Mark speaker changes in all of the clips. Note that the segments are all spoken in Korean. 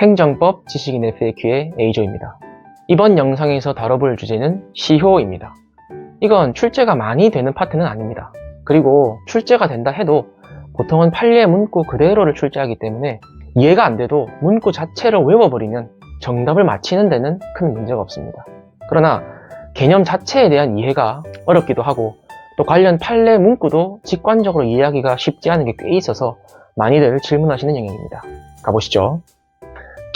Speaker 1: 행정법 지식인 FAQ의 A조입니다. 이번 영상에서 다뤄볼 주제는 시효입니다. 이건 출제가 많이 되는 파트는 아닙니다. 그리고 출제가 된다 해도 보통은 판례 문구 그대로를 출제하기 때문에 이해가 안 돼도 문구 자체를 외워버리면 정답을 맞히는 데는 큰 문제가 없습니다. 그러나 개념 자체에 대한 이해가 어렵기도 하고 또 관련 판례 문구도 직관적으로 이해하기가 쉽지 않은 게 꽤 있어서 많이들 질문하시는 영역입니다. 가보시죠.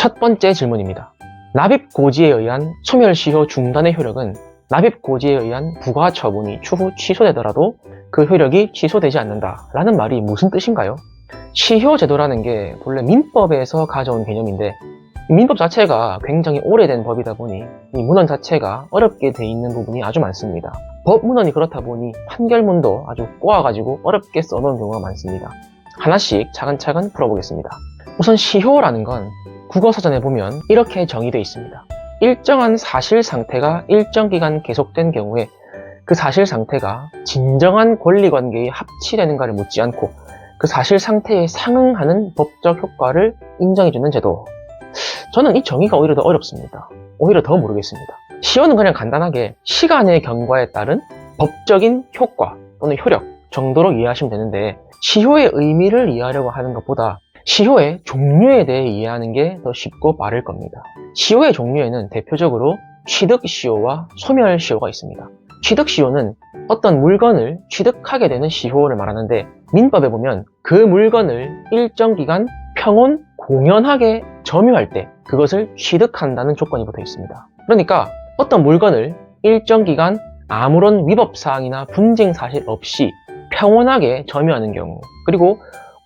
Speaker 1: 첫 번째 질문입니다. 납입 고지에 의한 소멸시효 중단의 효력은 납입 고지에 의한 부과 처분이 추후 취소되더라도 그 효력이 취소되지 않는다 라는 말이 무슨 뜻인가요? 시효 제도라는 게 본래 민법에서 가져온 개념인데 이 민법 자체가 굉장히 오래된 법이다 보니 이 문헌 자체가 어렵게 돼 있는 부분이 아주 많습니다. 법 문헌이 그렇다 보니 판결문도 아주 꼬아가지고 어렵게 써놓은 경우가 많습니다. 하나씩 차근차근 풀어보겠습니다. 우선 시효라는 건 국어사전에 보면 이렇게 정의되어 있습니다. 일정한 사실 상태가 일정 기간 계속된 경우에 그 사실 상태가 진정한 권리 관계에 합치되는가를 묻지 않고 그 사실 상태에 상응하는 법적 효과를 인정해주는 제도. 저는 이 정의가 오히려 더 어렵습니다. 오히려 더 모르겠습니다. 시효는 그냥 간단하게 시간의 경과에 따른 법적인 효과 또는 효력 정도로 이해하시면 되는데 시효의 의미를 이해하려고 하는 것보다 시효의 종류에 대해 이해하는 게 더 쉽고 빠를 겁니다. 시효의 종류에는 대표적으로 취득시효와 소멸시효가 있습니다. 취득시효는 어떤 물건을 취득하게 되는 시효를 말하는데 민법에 보면 그 물건을 일정 기간 평온 공연하게 점유할 때 그것을 취득한다는 조건이 붙어 있습니다. 그러니까 어떤 물건을 일정 기간 아무런 위법 사항이나 분쟁 사실 없이 평온하게 점유하는 경우 그리고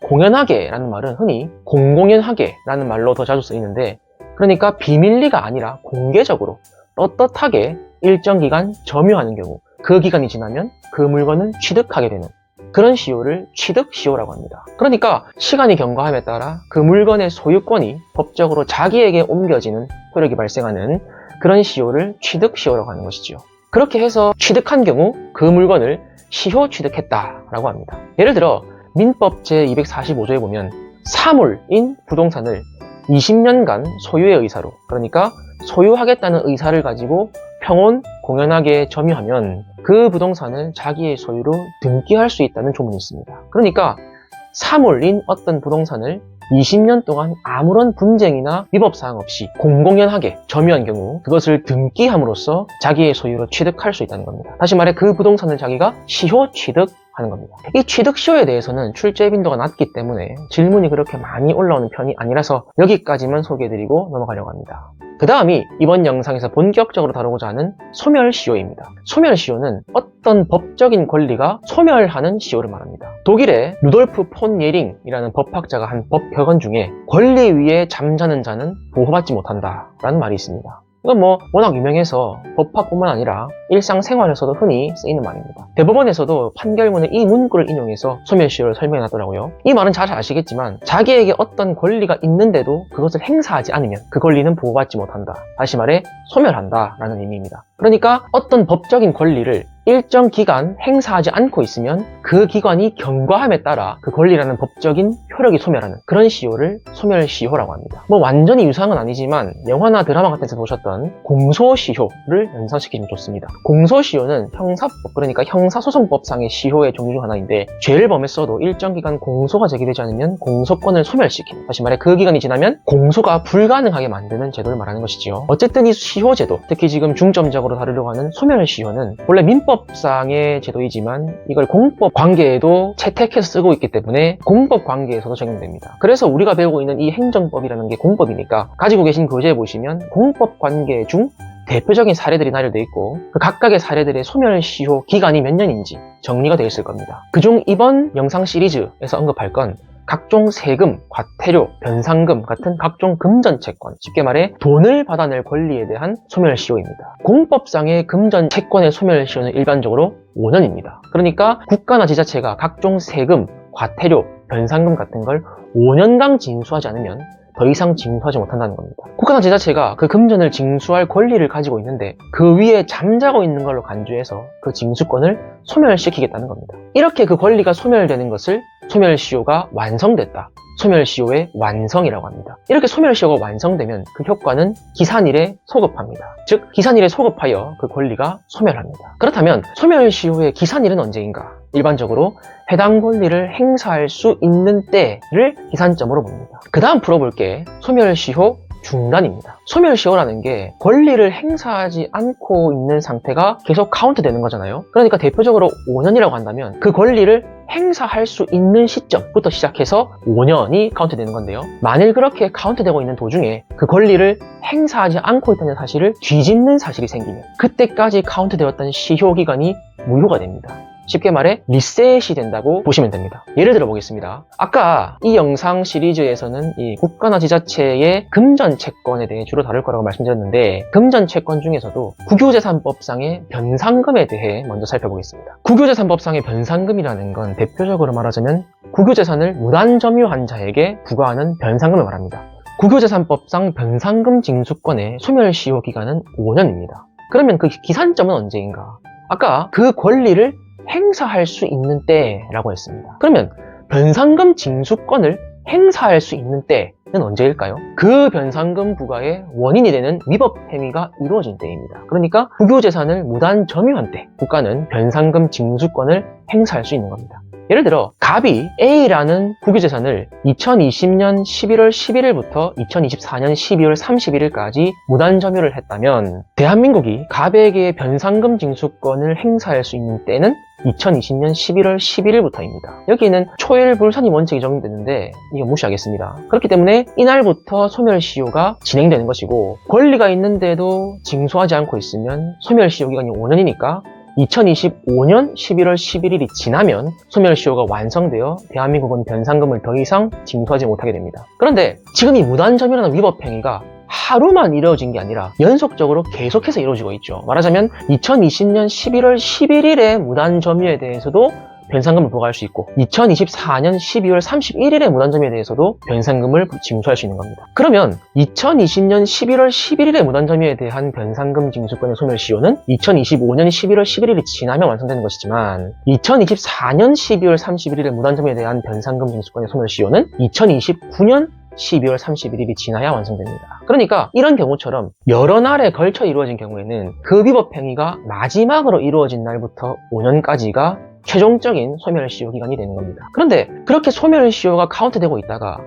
Speaker 1: 공연하게라는 말은 흔히 공공연하게라는 말로 더 자주 쓰이는데 그러니까 비밀리가 아니라 공개적으로 떳떳하게 일정 기간 점유하는 경우 그 기간이 지나면 그 물건을 취득하게 되는 그런 시효를 취득시효라고 합니다. 그러니까 시간이 경과함에 따라 그 물건의 소유권이 법적으로 자기에게 옮겨지는 효력이 발생하는 그런 시효를 취득시효라고 하는 것이지요. 그렇게 해서 취득한 경우 그 물건을 시효 취득했다라고 합니다. 예를 들어 민법 제245조에 보면 사물인 부동산을 20년간 소유의 의사로 그러니까 소유하겠다는 의사를 가지고 평온 공연하게 점유하면 그 부동산을 자기의 소유로 등기할 수 있다는 조문이 있습니다. 그러니까 사물인 어떤 부동산을 20년 동안 아무런 분쟁이나 위법 사항 없이 공공연하게 점유한 경우 그것을 등기함으로써 자기의 소유로 취득할 수 있다는 겁니다. 다시 말해 그 부동산을 자기가 시효 취득 하는 겁니다. 이 취득 시효에 대해서는 출제 빈도가 낮기 때문에 질문이 그렇게 많이 올라오는 편이 아니라서 여기까지만 소개해드리고 넘어가려고 합니다. 그 다음이 이번 영상에서 본격적으로 다루고자 하는 소멸시효입니다. 소멸시효는 어떤 법적인 권리가 소멸하는 시효를 말합니다. 독일의 루돌프 폰 예링이라는 법학자가 한 법 격언 중에 권리 위에 잠자는 자는 보호받지 못한다 라는 말이 있습니다. 이건 뭐 워낙 유명해서 법학뿐만 아니라 일상생활에서도 흔히 쓰이는 말입니다. 대법원에서도 판결문에 이 문구를 인용해서 소멸시효를 설명해 놨더라고요. 이 말은 잘 아시겠지만 자기에게 어떤 권리가 있는데도 그것을 행사하지 않으면 그 권리는 보호받지 못한다. 다시 말해 소멸한다 라는 의미입니다. 그러니까 어떤 법적인 권리를 일정 기간 행사하지 않고 있으면 그 기관이 경과함에 따라 그 권리라는 법적인 효력이 소멸하는 그런 시효를 소멸시효라고 합니다. 뭐 완전히 유사한 건 아니지만 영화나 드라마 같은 데서 보셨던 공소시효를 연상시키면 좋습니다. 공소시효는 형사법 그러니까 형사소송법상의 시효의 종류 중 하나인데 죄를 범했어도 일정 기간 공소가 제기되지 않으면 공소권을 소멸시키는 다시 말해 그 기간이 지나면 공소가 불가능하게 만드는 제도를 말하는 것이지요. 어쨌든 이 시효제도 특히 지금 중점적으로 다루려고 하는 소멸시효는 원래 민법 민법상의 제도이지만 이걸 공법 관계에도 채택해서 쓰고 있기 때문에 공법 관계에서 도 적용됩니다. 그래서 우리가 배우고 있는 이 행정법이라는 게 공법이니까 가지고 계신 교재에 보시면 공법 관계 중 대표적인 사례들이 나열되어 있고 그 각각의 사례들의 소멸시효 기간이 몇 년인지 정리가 되어 있을 겁니다. 그중 이번 영상 시리즈에서 언급할 건 각종 세금, 과태료, 변상금 같은 각종 금전 채권, 쉽게 말해 돈을 받아낼 권리에 대한 소멸시효입니다. 공법상의 금전 채권의 소멸시효는 일반적으로 5년입니다. 그러니까 국가나 지자체가 각종 세금, 과태료, 변상금 같은 걸 5년간 징수하지 않으면 더 이상 징수하지 못한다는 겁니다. 국가나 지자체가 그 금전을 징수할 권리를 가지고 있는데 그 위에 잠자고 있는 걸로 간주해서 그 징수권을 소멸시키겠다는 겁니다. 이렇게 그 권리가 소멸되는 것을 소멸시효가 완성됐다. 소멸시효의 완성이라고 합니다. 이렇게 소멸시효가 완성되면 그 효과는 기산일에 소급합니다. 즉 기산일에 소급하여 그 권리가 소멸합니다. 그렇다면 소멸시효의 기산일은 언제인가? 일반적으로 해당 권리를 행사할 수 있는 때를 기산점으로 봅니다. 그 다음 풀어볼 게 소멸시효 중단입니다. 소멸시효라는 게 권리를 행사하지 않고 있는 상태가 계속 카운트 되는 거잖아요. 그러니까 대표적으로 5년이라고 한다면 그 권리를 행사할 수 있는 시점부터 시작해서 5년이 카운트 되는 건데요. 만일 그렇게 카운트 되고 있는 도중에 그 권리를 행사하지 않고 있다는 사실을 뒤집는 사실이 생기면 그때까지 카운트 되었던 시효 기간이 무효가 됩니다. 쉽게 말해 리셋이 된다고 보시면 됩니다. 예를 들어 보겠습니다. 아까 이 영상 시리즈에서는 이 국가나 지자체의 금전 채권에 대해 주로 다룰 거라고 말씀드렸는데 금전 채권 중에서도 국유재산법상의 변상금에 대해 먼저 살펴보겠습니다. 국유재산법상의 변상금이라는 건 대표적으로 말하자면 국유재산을 무단 점유한 자에게 부과하는 변상금을 말합니다. 국유재산법상 변상금 징수권의 소멸시효 기간은 5년입니다. 그러면 그 기산점은 언제인가? 아까 그 권리를 행사할 수 있는 때라고 했습니다. 그러면 변상금 징수권을 행사할 수 있는 때는 언제일까요? 그 변상금 부과의 원인이 되는 위법 행위가 이루어진 때입니다. 그러니까 국유재산을 무단 점유한 때 국가는 변상금 징수권을 행사할 수 있는 겁니다. 예를 들어 갑이 A라는 국유재산을 2020년 11월 11일부터 2024년 12월 31일까지 무단 점유를 했다면 대한민국이 갑에게 변상금 징수권을 행사할 수 있는 때는 2020년 11월 11일부터입니다. 여기에는 초일 불산이 원칙이 적용되는데 이거 무시하겠습니다. 그렇기 때문에 이날부터 소멸시효가 진행되는 것이고 권리가 있는데도 징수하지 않고 있으면 소멸시효 기간이 5년이니까 2025년 11월 11일이 지나면 소멸시효가 완성되어 대한민국은 변상금을 더 이상 징수하지 못하게 됩니다. 그런데 지금 이 무단점유라는 위법 행위가 하루만 이루어진 게 아니라 연속적으로 계속해서 이루어지고 있죠. 말하자면 2020년 11월 11일에 무단 점유에 대해서도 변상금을 부과할 수 있고 2024년 12월 31일에 무단점유에 대해서도 변상금을 징수할 수 있는 겁니다. 그러면 2020년 11월 11일에 무단점유에 대한 변상금 징수권의 소멸시효는 2025년 11월 11일이 지나면 완성되는 것이지만 2024년 12월 31일에 무단점유에 대한 변상금 징수권의 소멸시효는 2029년 12월 31일이 지나야 완성됩니다. 그러니까 이런 경우처럼 여러 날에 걸쳐 이루어진 경우에는 그 위법 행위가 마지막으로 이루어진 날부터 5년까지가 최종적인 소멸시효 기간이 되는 겁니다. 그런데 그렇게 소멸시효가 카운트되고 있다가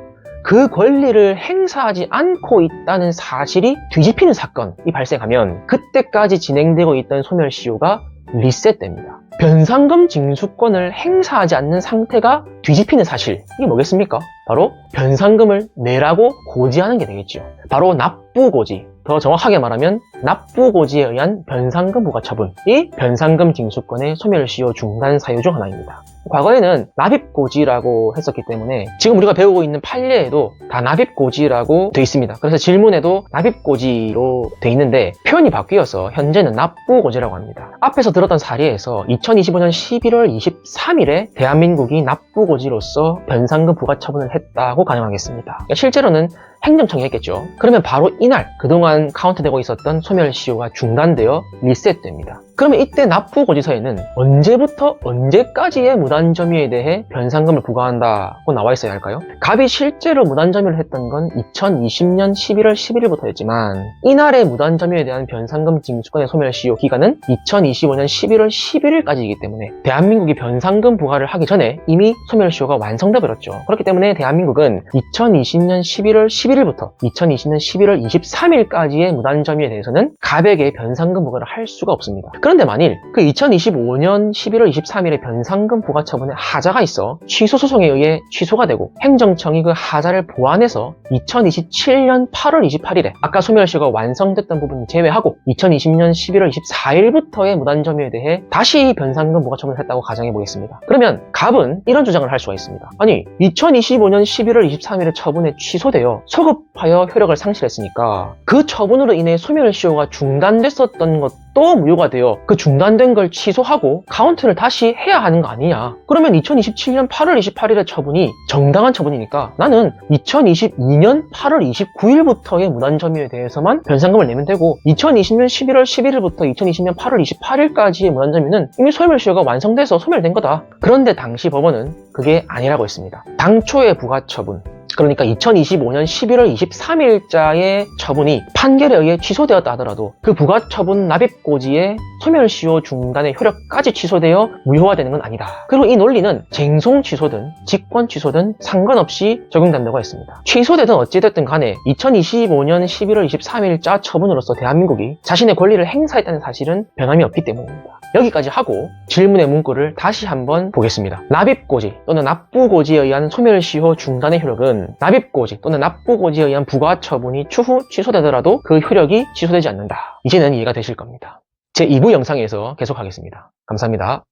Speaker 1: 그 권리를 행사하지 않고 있다는 사실이 뒤집히는 사건이 발생하면 그때까지 진행되고 있던 소멸시효가 리셋됩니다. 변상금 징수권을 행사하지 않는 상태가 뒤집히는 사실 이게 뭐겠습니까? 바로 변상금을 내라고 고지하는 게 되겠죠. 바로 납부고지. 더 정확하게 말하면 납부고지에 의한 변상금 부과 처분이 변상금 징수권의 소멸시효 중단 사유 중 하나입니다. 과거에는 납입고지라고 했었기 때문에 지금 우리가 배우고 있는 판례에도 다 납입고지라고 돼 있습니다. 그래서 질문에도 납입고지로 돼 있는데 표현이 바뀌어서 현재는 납부고지라고 합니다. 앞에서 들었던 사례에서 2025년 11월 23일에 대한민국이 납부고지로서 변상금 부과 처분을 했다고 가정하겠습니다. 그러니까 실제로는 행정청이 했겠죠. 그러면 바로 이날 그동안 카운트되고 있었던 소멸 시효가 중단되어 리셋됩니다. 그러면 이때 납부고지서에는 언제부터 언제까지의 무단점유에 대해 변상금을 부과한다고 나와 있어야 할까요? 갑이 실제로 무단점유를 했던 건 2020년 11월 11일부터 였지만 이날의 무단점유에 대한 변상금 징수권의 소멸시효 기간은 2025년 11월 11일까지이기 때문에 대한민국이 변상금 부과를 하기 전에 이미 소멸시효가 완성돼 버렸죠. 그렇기 때문에 대한민국은 2020년 11월 11일 부터 2020년 11월 23일까지의 무단점유에 대해서는 갑에게 변상금 부과를 할 수가 없습니다. 그런데 만일 그 2025년 11월 23일에 변상금 부과 처분에 하자가 있어 취소 소송에 의해 취소가 되고 행정청이 그 하자를 보완해서 2027년 8월 28일에 아까 소멸시효가 완성됐던 부분을 제외하고 2020년 11월 24일부터의 무단점유에 대해 다시 변상금 부과 처분을 했다고 가정해 보겠습니다. 그러면 갑은 이런 주장을 할 수가 있습니다. 아니 2025년 11월 23일에 처분에 취소되어 초급하여 효력을 상실했으니까 그 처분으로 인해 소멸시효가 중단됐었던 것도 무효가 되어 그 중단된 걸 취소하고 카운트를 다시 해야 하는 거 아니냐. 그러면 2027년 8월 28일의 처분이 정당한 처분이니까 나는 2022년 8월 29일부터의 무단점유에 대해서만 변상금을 내면 되고 2020년 11월 11일부터 2020년 8월 28일까지의 무단점유는 이미 소멸시효가 완성돼서 소멸된 거다. 그런데 당시 법원은 그게 아니라고 했습니다. 당초의 부가처분, 그러니까 2025년 11월 23일자의 처분이 판결에 의해 취소되었다 하더라도 그 부가처분 납입고지의 소멸시효 중단의 효력까지 취소되어 무효화되는 건 아니다. 그리고 이 논리는 쟁송 취소든 직권 취소든 상관없이 적용된다고 했습니다. 취소되든 어찌됐든 간에 2025년 11월 23일자 처분으로서 대한민국이 자신의 권리를 행사했다는 사실은 변함이 없기 때문입니다. 여기까지 하고 질문의 문구를 다시 한번 보겠습니다. 납입고지 또는 납부고지에 의한 소멸시효 중단의 효력은 납입고지 또는 납부고지에 의한 부가처분이 추후 취소되더라도 그 효력이 취소되지 않는다. 이제는 이해가 되실 겁니다. 제 2부 영상에서 계속하겠습니다. 감사합니다.